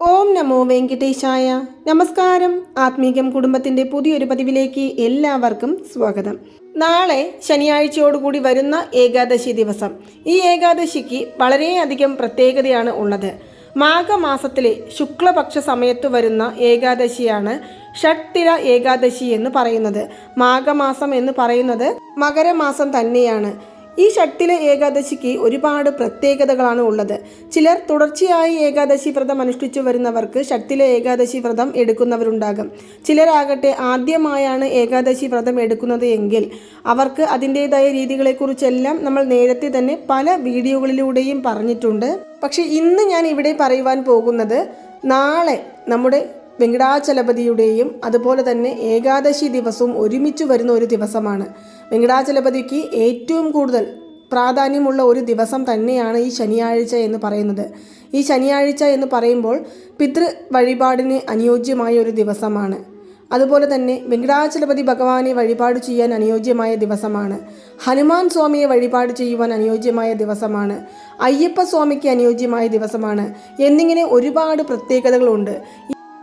ഓം നമോ വെങ്കിടേശായ. നമസ്കാരം. ആത്മീകം കുടുംബത്തിന്റെ പുതിയൊരു പതിവിലേക്ക് എല്ലാവർക്കും സ്വാഗതം. നാളെ ശനിയാഴ്ചയോടുകൂടി വരുന്ന ഏകാദശി ദിവസം. ഈ ഏകാദശിക്ക് വളരെയധികം പ്രത്യേകതയാണ് ഉള്ളത്. മാഘമാസത്തിലെ ശുക്ലപക്ഷ സമയത്ത് വരുന്ന ഏകാദശിയാണ് ഷട്ടിര ഏകാദശി എന്ന് പറയുന്നത്. മാഘമാസം എന്ന് പറയുന്നത് മകരമാസം തന്നെയാണ്. ഈ ഷട്ടില ഏകാദശിക്ക് ഒരുപാട് പ്രത്യേകതകളാണ് ഉള്ളത്. ചിലർ തുടർച്ചയായി ഏകാദശി വ്രതം അനുഷ്ഠിച്ചു വരുന്നവർക്ക് ഷട്ടില ഏകാദശി വ്രതം എടുക്കുന്നവരുണ്ടാകും. ചിലരാകട്ടെ ആദ്യമായാണ് ഏകാദശി വ്രതം എടുക്കുന്നത് എങ്കിൽ അവർക്ക് അതിന്റെതായ രീതികളെക്കുറിച്ചെല്ലാം നമ്മൾ നേരത്തെ തന്നെ പല വീഡിയോകളിലൂടെയും പറഞ്ഞിട്ടുണ്ട്. പക്ഷേ ഇന്ന് ഞാൻ ഇവിടെ പറയുവാൻ പോകുന്നത് നാളെ നമ്മുടെ വെങ്കടാചലപതിയുടെയും അതുപോലെ തന്നെ ഏകാദശി ദിവസവും ഒരുമിച്ച് വരുന്ന ഒരു ദിവസമാണ്. വെങ്കടാചലപതിക്ക് ഏറ്റവും കൂടുതൽ പ്രാധാന്യമുള്ള ഒരു ദിവസം തന്നെയാണ് ഈ ശനിയാഴ്ച എന്ന് പറയുന്നത്. ഈ ശനിയാഴ്ച എന്ന് പറയുമ്പോൾ പിതൃ വഴിപാടിന് അനുയോജ്യമായ ഒരു ദിവസമാണ്. അതുപോലെ തന്നെ വെങ്കടാചലപതി ഭഗവാനെ വഴിപാട് ചെയ്യാൻ അനുയോജ്യമായ ദിവസമാണ്. ഹനുമാൻ സ്വാമിയെ വഴിപാട് ചെയ്യുവാൻ അനുയോജ്യമായ ദിവസമാണ്. അയ്യപ്പ സ്വാമിക്ക് അനുയോജ്യമായ ദിവസമാണ്. എന്നിങ്ങനെ ഒരുപാട് പ്രത്യേകതകളുണ്ട്.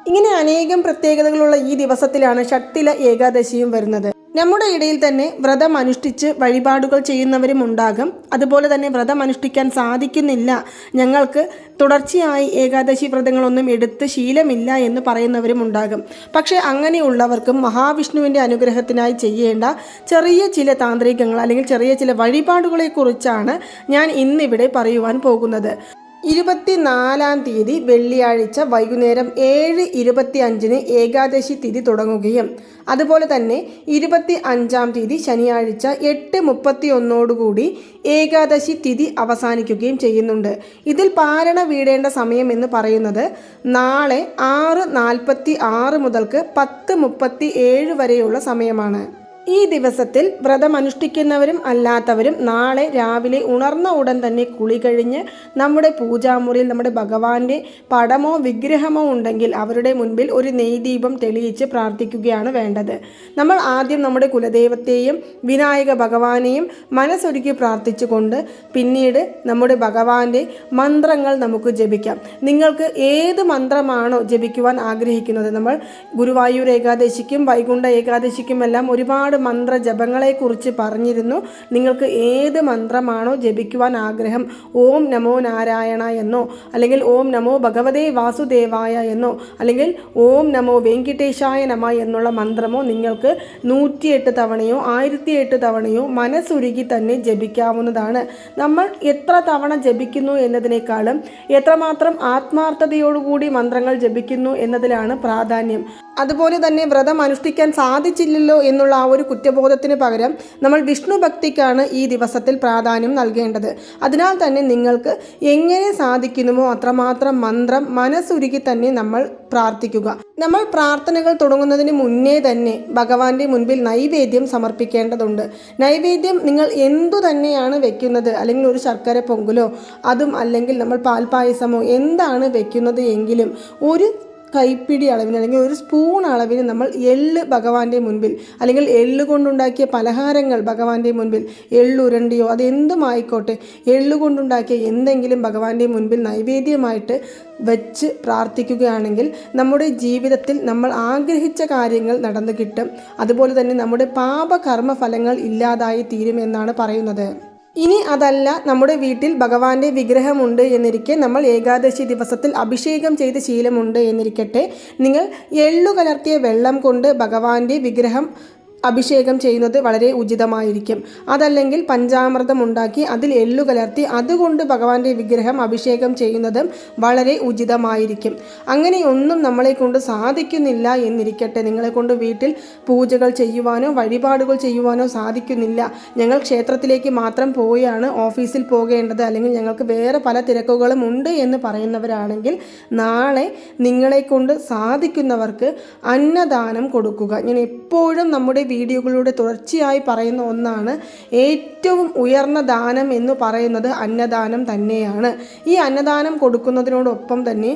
ഇങ്ങനെ അനേകം പ്രത്യേകതകളുള്ള ഈ ദിവസത്തിലാണ് ഷട്ടില ഏകാദശിയും വരുന്നത്. നമ്മുടെ ഇടയിൽ തന്നെ വ്രതം അനുഷ്ഠിച്ച് വഴിപാടുകൾ ചെയ്യുന്നവരും ഉണ്ടാകും. അതുപോലെ തന്നെ വ്രതം അനുഷ്ഠിക്കാൻ സാധിക്കുന്നില്ല. ഞങ്ങൾക്ക് തുടർച്ചയായി ഏകാദശി വ്രതങ്ങളൊന്നും എടുത്ത് ശീലമില്ല എന്ന് പറയുന്നവരും ഉണ്ടാകും. പക്ഷേ അങ്ങനെയുള്ളവർക്കും മഹാവിഷ്ണുവിന്റെ അനുഗ്രഹത്തിനായി ചെയ്യേണ്ട ചെറിയ ചില താന്ത്രികങ്ങൾ അല്ലെങ്കിൽ ചെറിയ ചില വഴിപാടുകളെക്കുറിച്ചാണ് ഞാൻ ഇന്നിവിടെ പറയുവാൻ പോകുന്നത്. ഇരുപത്തിനാലാം തീയതി വെള്ളിയാഴ്ച വൈകുന്നേരം ഏഴ് ഇരുപത്തി അഞ്ചിന് ഏകാദശി തിഥി തുടങ്ങുകയും അതുപോലെ തന്നെ ഇരുപത്തി അഞ്ചാം തീയതി ശനിയാഴ്ച എട്ട് മുപ്പത്തി ഒന്നോടുകൂടി ഏകാദശി തിഥി അവസാനിക്കുകയും ചെയ്യുന്നുണ്ട്. ഇതിൽ പാരണ വീടേണ്ട സമയം എന്ന് പറയുന്നത് നാളെ ആറ് നാൽപ്പത്തി ആറ് മുതൽക്ക് പത്ത് മുപ്പത്തി ഏഴ് വരെയുള്ള സമയമാണ്. ഈ ദിവസത്തിൽ വ്രതം അനുഷ്ഠിക്കുന്നവരും അല്ലാത്തവരും നാളെ രാവിലെ ഉണർന്ന ഉടൻ തന്നെ കുളി കഴിഞ്ഞ് നമ്മുടെ പൂജാമുറിയിൽ നമ്മുടെ ഭഗവാന്റെ പടമോ വിഗ്രഹമോ ഉണ്ടെങ്കിൽ അവരുടെ മുൻപിൽ ഒരു നെയ്ദീപം തെളിയിച്ച് പ്രാർത്ഥിക്കുകയാണ് വേണ്ടത്. നമ്മൾ ആദ്യം നമ്മുടെ കുലദൈവത്തെയും വിനായക ഭഗവാനെയും മനസ്സൊരുക്കി പ്രാർത്ഥിച്ചുകൊണ്ട് പിന്നീട് നമ്മുടെ ഭഗവാന്റെ മന്ത്രങ്ങൾ നമുക്ക് ജപിക്കാം. നിങ്ങൾക്ക് ഏത് മന്ത്രമാണോ ജപിക്കുവാൻ ആഗ്രഹിക്കുന്നത്? നമ്മൾ ഗുരുവായൂർ ഏകാദശിക്കും വൈകുണ്ഠ ഏകാദശിക്കും എല്ലാം ഒരുപാട് ഒരുപാട് മന്ത്രജപങ്ങളെക്കുറിച്ച് പറഞ്ഞിരുന്നു. നിങ്ങൾക്ക് ഏത് മന്ത്രമാണോ ജപിക്കുവാൻ ആഗ്രഹം ഓം നമോ നാരായണ എന്നോ അല്ലെങ്കിൽ ഓം നമോ ഭഗവതേ വാസുദേവായ എന്നോ അല്ലെങ്കിൽ ഓം നമോ വെങ്കിട്ടേശായ നമ എന്നുള്ള മന്ത്രമോ നിങ്ങൾക്ക് നൂറ്റിയെട്ട് തവണയോ ആയിരത്തിയെട്ട് തവണയോ മനസ്സുരുകി തന്നെ ജപിക്കാവുന്നതാണ്. നമ്മൾ എത്ര തവണ ജപിക്കുന്നു എന്നതിനേക്കാളും എത്രമാത്രം ആത്മാർത്ഥതയോടുകൂടി മന്ത്രങ്ങൾ ജപിക്കുന്നു എന്നതിലാണ് പ്രാധാന്യം. അതുപോലെ തന്നെ വ്രതം അനുഷ്ഠിക്കാൻ സാധിച്ചില്ലല്ലോ എന്നുള്ള ആ ഒരു കുറ്റബോധത്തിന് പകരം നമ്മൾ വിഷ്ണു ഭക്തിക്കാണ് ഈ ദിവസത്തിൽ പ്രാധാന്യം നൽകേണ്ടത്. അതിനാൽ തന്നെ നിങ്ങൾക്ക് എങ്ങനെ സാധിക്കുന്നുമോ അത്രമാത്രം മന്ത്രം മനസ്സുരുക്കി തന്നെ നമ്മൾ പ്രാർത്ഥിക്കുക. നമ്മൾ പ്രാർത്ഥനകൾ തുടങ്ങുന്നതിന് മുന്നേ തന്നെ ഭഗവാന്റെ മുൻപിൽ നൈവേദ്യം സമർപ്പിക്കേണ്ടതുണ്ട്. നൈവേദ്യം നിങ്ങൾ എന്തു തന്നെയാണ് വെക്കുന്നത്? അല്ലെങ്കിൽ ഒരു ശർക്കര പൊങ്കലോ അതും അല്ലെങ്കിൽ നമ്മൾ പാൽപ്പായസമോ എന്താണ് വെക്കുന്നത് എങ്കിലും ഒരു കൈപ്പിടി അളവിന് അല്ലെങ്കിൽ ഒരു സ്പൂൺ അളവിന് നമ്മൾ എള്ള് ഭഗവാന്റെ മുൻപിൽ അല്ലെങ്കിൽ എള്ള് കൊണ്ടുണ്ടാക്കിയ പലഹാരങ്ങൾ ഭഗവാന്റെ മുൻപിൽ എള്ളുരണ്ടിയോ അതെന്തുമായിക്കോട്ടെ എള്ള് കൊണ്ടുണ്ടാക്കിയ എന്തെങ്കിലും ഭഗവാന്റെ മുൻപിൽ നൈവേദ്യമായിട്ട് വെച്ച് പ്രാർത്ഥിക്കുകയാണെങ്കിൽ നമ്മുടെ ജീവിതത്തിൽ നമ്മൾ ആഗ്രഹിച്ച കാര്യങ്ങൾ നടന്നു കിട്ടും. അതുപോലെ തന്നെ നമ്മുടെ പാപകർമ്മ ഫലങ്ങൾ ഇല്ലാതായി തീരുമെന്നാണ് പറയുന്നത്. ഇനി അതല്ല നമ്മുടെ വീട്ടിൽ ഭഗവാന്റെ വിഗ്രഹമുണ്ട് എന്നിരിക്കെ നമ്മൾ ഏകാദശി ദിവസത്തിൽ അഭിഷേകം ചെയ്ത ശീലമുണ്ട് എന്നിരിക്കട്ടെ. നിങ്ങൾ എള്ളു കലർത്തിയ വെള്ളം കൊണ്ട് ഭഗവാന്റെ വിഗ്രഹം അഭിഷേകം ചെയ്യുന്നത് വളരെ ഉചിതമായിരിക്കും. അതല്ലെങ്കിൽ പഞ്ചാമൃതം ഉണ്ടാക്കി അതിൽ എള്ളു കലർത്തി അതുകൊണ്ട് ഭഗവാന്റെ വിഗ്രഹം അഭിഷേകം ചെയ്യുന്നതും വളരെ ഉചിതമായിരിക്കും. അങ്ങനെയൊന്നും നമ്മളെ കൊണ്ട് സാധിക്കുന്നില്ല എന്നിരിക്കട്ടെ. നിങ്ങളെ കൊണ്ട് വീട്ടിൽ പൂജകൾ ചെയ്യുവാനോ വഴിപാടുകൾ ചെയ്യുവാനോ സാധിക്കുന്നില്ല. ഞങ്ങൾ ക്ഷേത്രത്തിലേക്ക് മാത്രം പോയാണ് ഓഫീസിൽ പോകേണ്ടത്. അല്ലെങ്കിൽ ഞങ്ങൾക്ക് വേറെ പല തിരക്കുകളും ഉണ്ട് എന്ന് പറയുന്നവരാണെങ്കിൽ നാളെ നിങ്ങളെ കൊണ്ട് സാധിക്കുന്നവർക്ക് അന്നദാനം കൊടുക്കുക. ഞാൻ എപ്പോഴും നമ്മുടെ വീഡിയോകളിലൂടെ തുടർച്ചയായി പറയുന്ന ഒന്നാണ് ഏറ്റവും ഉയർന്ന ദാനം എന്ന് പറയുന്നത് അന്നദാനം തന്നെയാണ്. ഈ അന്നദാനം കൊടുക്കുന്നതിനോടൊപ്പം തന്നെ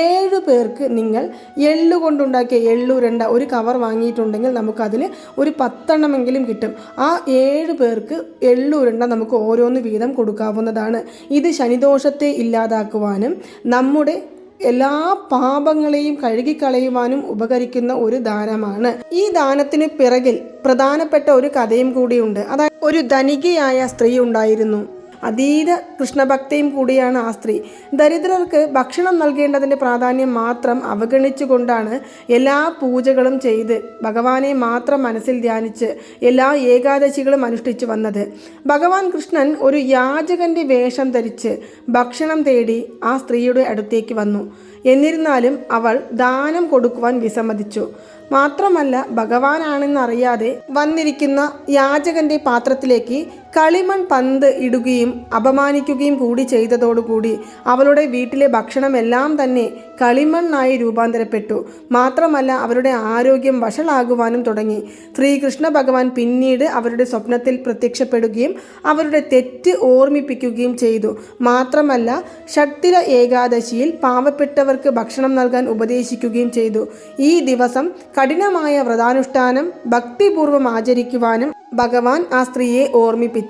ഏഴ് പേർക്ക് നിങ്ങൾ എള്ളു കൊണ്ടുണ്ടാക്കിയ എള്ളുരണ്ട ഒരു കവർ വാങ്ങിയിട്ടുണ്ടെങ്കിൽ നമുക്കതിൽ ഒരു പത്തെണ്ണമെങ്കിലും കിട്ടും. ആ ഏഴ് പേർക്ക് എള്ളുരുണ്ട നമുക്ക് ഓരോന്ന് വീതം കൊടുക്കാവുന്നതാണ്. ഇത് ശനിദോഷത്തെ ഇല്ലാതാക്കുവാനും നമ്മുടെ എല്ലാ പാപങ്ങളെയും കഴുകിക്കളയുവാനും ഉപകരിക്കുന്ന ഒരു ദാനമാണ്. ഈ ദാനത്തിന് പിറകിൽ പ്രധാനപ്പെട്ട ഒരു കഥയും കൂടിയുണ്ട്. അതായത് ഒരു ധനികയായ സ്ത്രീ ഉണ്ടായിരുന്നു. അതീത കൃഷ്ണഭക്തയും കൂടിയാണ് ആ സ്ത്രീ. ദരിദ്രർക്ക് ഭക്ഷണം നൽകേണ്ടതിന്റെ പ്രാധാന്യം മാത്രം അവഗണിച്ചുകൊണ്ടാണ് എല്ലാ പൂജകളും ചെയ്ത് ഭഗവാനെ മാത്രം മനസ്സിൽ ധ്യാനിച്ച് എല്ലാ ഏകാദശികളും അനുഷ്ഠിച്ചു വന്നത്. ഭഗവാൻ കൃഷ്ണൻ ഒരു യാചകന്റെ വേഷം ധരിച്ച് ഭക്ഷണം തേടി ആ സ്ത്രീയുടെ അടുത്തേക്ക് വന്നു. എന്നിരുന്നാലും അവൾ ദാനം കൊടുക്കുവാൻ വിസമ്മതിച്ചു. മാത്രമല്ല ഭഗവാനാണെന്നറിയാതെ വന്നിരിക്കുന്ന യാചകന്റെ പാത്രത്തിലേക്ക് കളിമൺ പന്ത് ഇടുകയും അപമാനിക്കുകയും കൂടി ചെയ്തതോടുകൂടി അവളുടെ വീട്ടിലെ ഭക്ഷണമെല്ലാം തന്നെ കളിമണ്ണായി രൂപാന്തരപ്പെട്ടു. മാത്രമല്ല അവരുടെ ആരോഗ്യം വഷളാകുവാനും തുടങ്ങി. ശ്രീകൃഷ്ണ ഭഗവാൻ പിന്നീട് അവരുടെ സ്വപ്നത്തിൽ പ്രത്യക്ഷപ്പെടുകയും അവരുടെ തെറ്റ് ഓർമ്മിപ്പിക്കുകയും ചെയ്തു. മാത്രമല്ല ഷട്ടില ഏകാദശിയിൽ പാവപ്പെട്ടവർക്ക് ഭക്ഷണം നൽകാൻ ഉപദേശിക്കുകയും ചെയ്തു. ഈ ദിവസം കഠിനമായ വ്രതാനുഷ്ഠാനം ഭക്തിപൂർവം ആചരിക്കുവാനും ഭഗവാൻ ആ സ്ത്രീയെ ഓർമ്മിപ്പിച്ചു.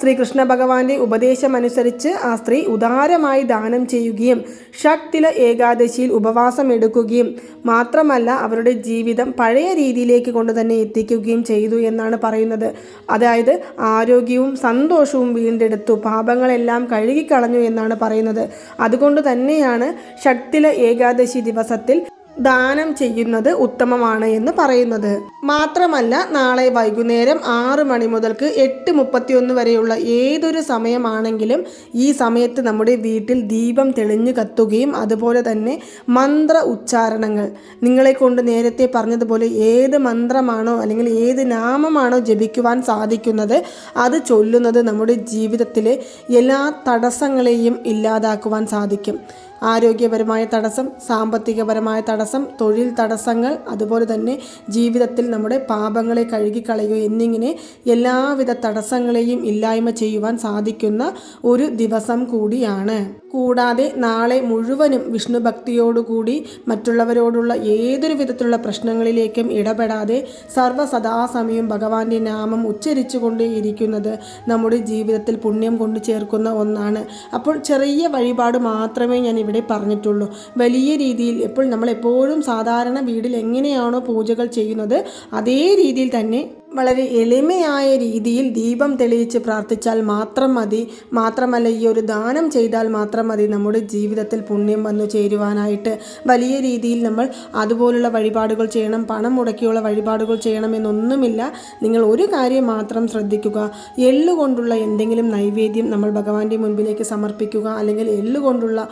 ശ്രീകൃഷ്ണ ഭഗവാന്റെ ഉപദേശമനുസരിച്ച് ആ സ്ത്രീ ഉദാരമായി ദാനം ചെയ്യുകയും ഷട്ടില ഏകാദശിയിൽ ഉപവാസം എടുക്കുകയും മാത്രമല്ല അവരുടെ ജീവിതം പഴയ രീതിയിലേക്ക് കൊണ്ട് തന്നെ എത്തിക്കുകയും ചെയ്തു എന്നാണ് പറയുന്നത്. അതായത് ആരോഗ്യവും സന്തോഷവും വീണ്ടെടുത്തു. പാപങ്ങളെല്ലാം കഴുകിക്കളഞ്ഞു എന്നാണ് പറയുന്നത്. അതുകൊണ്ട് തന്നെയാണ് ഷട്ടില ഏകാദശി ദിവസത്തിൽ ദാനം ചെയ്യുന്നത് ഉത്തമമാണ് എന്ന് പറയുന്നത്. മാത്രമല്ല നാളെ വൈകുന്നേരം ആറ് മണി മുതൽക്ക് എട്ട് മുപ്പത്തിയൊന്ന് വരെയുള്ള ഏതൊരു സമയമാണെങ്കിലും ഈ സമയത്ത് നമ്മുടെ വീട്ടിൽ ദീപം തെളിഞ്ഞു കത്തുകയും അതുപോലെ തന്നെ മന്ത്ര ഉച്ചാരണങ്ങൾ. നിങ്ങളെ കൊണ്ട് നേരത്തെ പറഞ്ഞതുപോലെ ഏത് മന്ത്രമാണോ അല്ലെങ്കിൽ ഏത് നാമമാണോ ജപിക്കുവാൻ സാധിക്കുന്നത് അത് ചൊല്ലുന്നത് നമ്മുടെ ജീവിതത്തിലെ എല്ലാ തടസ്സങ്ങളെയും ഇല്ലാതാക്കുവാൻ സാധിക്കും. ആരോഗ്യപരമായ തടസ്സം സാമ്പത്തികപരമായ തടസ്സം തൊഴിൽ തടസ്സങ്ങൾ അതുപോലെ തന്നെ ജീവിതത്തിൽ നമ്മുടെ പാപങ്ങളെ കഴുകിക്കളയുക എന്നിങ്ങനെ എല്ലാവിധ തടസ്സങ്ങളെയും ഇല്ലായ്മ ചെയ്യുവാൻ സാധിക്കുന്ന ഒരു ദിവസം കൂടിയാണ്. കൂടാതെ നാളെ മുഴുവനും വിഷ്ണു ഭക്തിയോടുകൂടി മറ്റുള്ളവരോടുള്ള ഏതൊരു വിധത്തിലുള്ള പ്രശ്നങ്ങളിലേക്കും ഇടപെടാതെ സർവസദാസമയം ഭഗവാന്റെ നാമം ഉച്ചരിച്ചുകൊണ്ടേയിരിക്കുന്നത് നമ്മുടെ ജീവിതത്തിൽ പുണ്യം കൊണ്ടു ചേർക്കുന്ന ഒന്നാണ്. അപ്പോൾ ചെറിയ വഴിപാട് മാത്രമേ ഞാൻ ഇവിടെ പറഞ്ഞിട്ടുള്ളൂ. വലിയ രീതിയിൽ എപ്പോൾ നമ്മൾ എപ്പോഴും സാധാരണ വീട്ടിൽ എങ്ങനെയാണോ പൂജകൾ ചെയ്യുന്നത് അതേ രീതിയിൽ തന്നെ വളരെ എളിമയായ രീതിയിൽ ദീപം തെളിയിച്ച് പ്രാർത്ഥിച്ചാൽ മാത്രം മതി. മാത്രമല്ല ഈ ഒരു ദാനം ചെയ്താൽ മാത്രം മതി. നമ്മുടെ ജീവിതത്തിൽ പുണ്യം വന്നു ചേരുവാനായിട്ട് വലിയ രീതിയിൽ നമ്മൾ അതുപോലുള്ള വഴിപാടുകൾ ചെയ്യണം പണം മുടക്കിയുള്ള വഴിപാടുകൾ ചെയ്യണമെന്നൊന്നുമില്ല നിങ്ങൾ ഒരു കാര്യം മാത്രം ശ്രദ്ധിക്കുക. എള്ളു കൊണ്ടുള്ള എന്തെങ്കിലും നൈവേദ്യം നമ്മൾ ഭഗവാന്റെ മുൻപിലേക്ക് സമർപ്പിക്കുക. അല്ലെങ്കിൽ എള്ളു കൊണ്ടുള്ള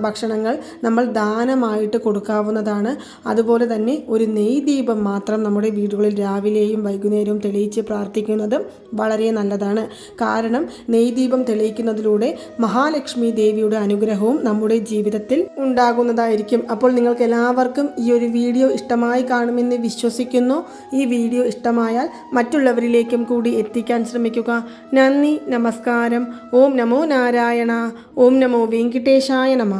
ഭക്ഷണങ്ങൾ നമ്മൾ ദാനമായിട്ട് കൊടുക്കാവുന്നതാണ്. അതുപോലെ തന്നെ ഒരു നെയ് ദീപം മാത്രം നമ്മുടെ വീടുകളിൽ രാവിലെയും വൈകുന്നേരവും തെളിയിച്ച് പ്രാർത്ഥിക്കുന്നത് വളരെ നല്ലതാണ്. കാരണം നെയ്ദീപം തെളിയിക്കുന്നതിലൂടെ മഹാലക്ഷ്മി ദേവിയുടെ അനുഗ്രഹവും നമ്മുടെ ജീവിതത്തിൽ ഉണ്ടാകുന്നതായിരിക്കും. അപ്പോൾ നിങ്ങൾക്ക് എല്ലാവർക്കും ഈ ഒരു വീഡിയോ ഇഷ്ടമായി കാണുമെന്ന് വിശ്വസിക്കുന്നു. ഈ വീഡിയോ ഇഷ്ടമായാൽ മറ്റുള്ളവരിലേക്കും കൂടി എത്തിക്കാൻ ശ്രമിക്കുക. നന്ദി നമസ്കാരം. ഓം നമോ നാരായണ. ഓം നമോ വെങ്കിട്ടേശായ നമ.